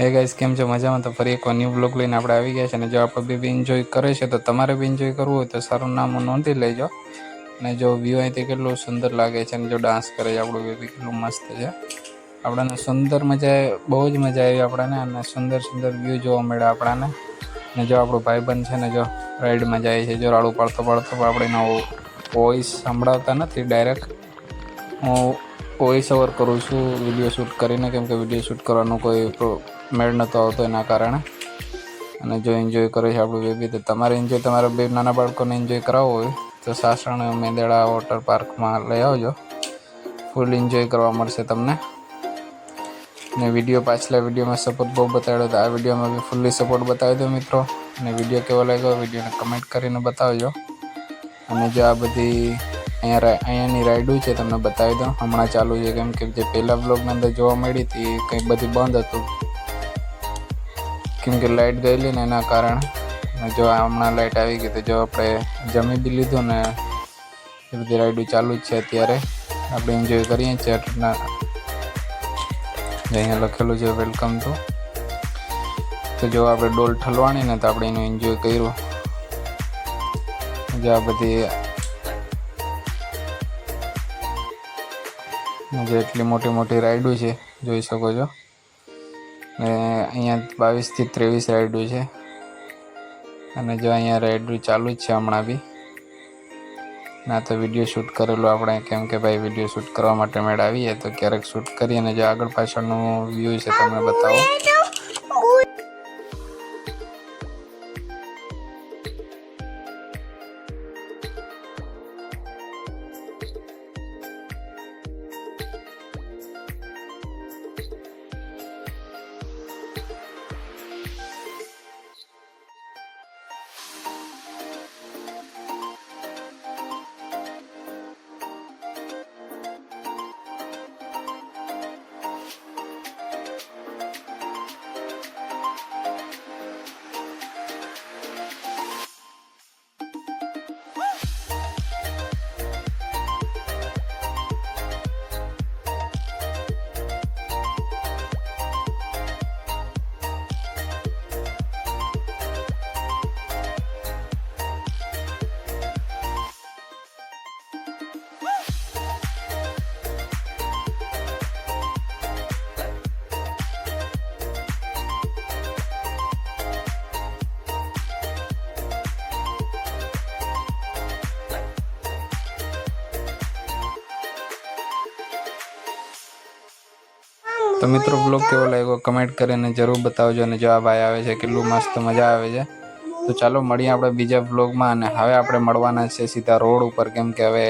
હે ગાઈસ કેમ છો? મજામાં? તો ફરી એકવાર ન્યૂ બ્લોગ લઈને આપણે આવી ગયા છે. અને જો આપણે બેબી એન્જોય કરે છે, તો તમારે બી એન્જોય કરવું હોય તો સારું નામ નોંધી લેજો. અને જો વ્યૂ અહીંથી કેટલું સુંદર લાગે છે અને જો ડાન્સ કરે છે, આપણું બેબી કેટલું મસ્ત છે. આપણને સુંદર મજા બહુ જ મજા આવી આપણને. અને સુંદર સુંદર વ્યૂ જોવા મળે આપણને. અને જો આપણો ભાઈબંધ છે ને, જો રાઈડમાં જાય છે, જો રાડું પાડતો પાડતો પણ આપણે એનો વોઇસ સંભળાવતા નથી ડાયરેક્ટ હું વોઇસ ઓવર કરું છું વીડિયો શૂટ કરીને. કેમ કે વીડિયો શૂટ કરવાનું કોઈ મેળ નહોતો આવતો એના કારણે. અને જો એન્જોય કરે છે આપણું બેબી તો તમારે એન્જોય તમારા બે નાના બાળકોને એન્જોય કરાવવો હોય, તો સાસણ, મેંદડા વોટર પાર્કમાં લઈ આવજો. ફૂલ એન્જોય કરવા મળશે તમને. ને વીડિયો પાછલા વિડીયોમાં સપોર્ટ બહુ બતાવ્યો તો આ વિડીયોમાં બી ફૂલ્લી સપોર્ટ બતાવી દો મિત્રો. અને વીડિયો કેવો લાગ્યો વિડીયોને કમેન્ટ કરીને બતાવજો. અને જો આ બધી અહીંયા અહીંયાની રાઇડું છે, તમને બતાવી દઉં. હમણાં ચાલુ છે, કેમ કે જે પહેલા બ્લોગની અંદર જોવા મળી હતી કંઈ બધી બંધ હતું. કેમ કે લાઇટ ગયેલી ને એના કારણે. જો હમણાં લાઇટ આવી ગઈ તો જો આપણે જમી બી લીધું ને એ બધી રાઈડો ચાલુ જ છે અત્યારે. આપણે એન્જોય કરીએ છીએ આટલા. અહીંયા લખેલું છે વેલકમ ટુ તો જો આપણે ડોલ ઠલવાણી ને તો આપણે એનું એન્જોય કર્યું. જે આ બધી જે એટલી મોટી મોટી રાઈડો છે, જોઈ શકો છો. ને અહીંયા બાવીસથી ત્રેવીસ રાઈડો છે. અને જો અહીંયા રાઈડો ચાલુ જ છે હમણાં બી. ના તો વીડિયો શૂટ કરેલો આપણે, કેમ કે ભાઈ વીડિયો શૂટ કરવા માટે મેળ આવીએ તો ક્યારેક શૂટ કરીએ અને જો આગળ પાછળનું વ્યૂ છે, તમને બતાવો. તો મિત્રો બ્લોગ કેવો લાગ્યો? કમેન્ટ કરીને જરૂર બતાવજો અને જો આ ભાઈ આવે છે, કેટલું મસ્ત મજા આવે છે. તો ચાલો, મળીએ આપણે બીજા બ્લોગમાં અને હવે આપણે મળવાના છે સીધા રોડ ઉપર, કેમ કે હવે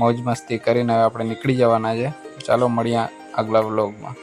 મોજ મસ્તી કરીને હવે આપણે નીકળી જવાના છે. ચાલો, મળીએ આગલા બ્લોગમાં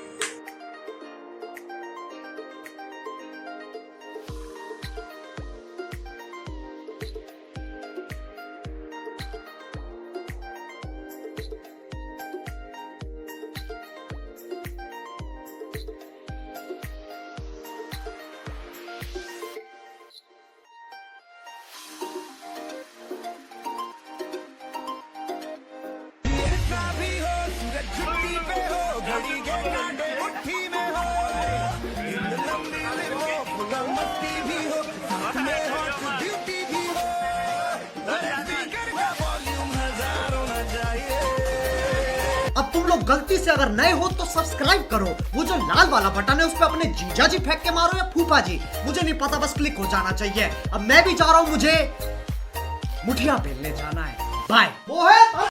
अब तुम लोग गलती से अगर नए हो तो सब्सक्राइब करो। वो जो लाल वाला बटन है उस पर अपने जीजा जी फेंक के मारो या फूफा जी। मुझे नहीं पता बस क्लिक हो जाना चाहिए। अब मैं भी जा रहा हूँ मुझे मुठिया बेलने जाना है। बाय वो है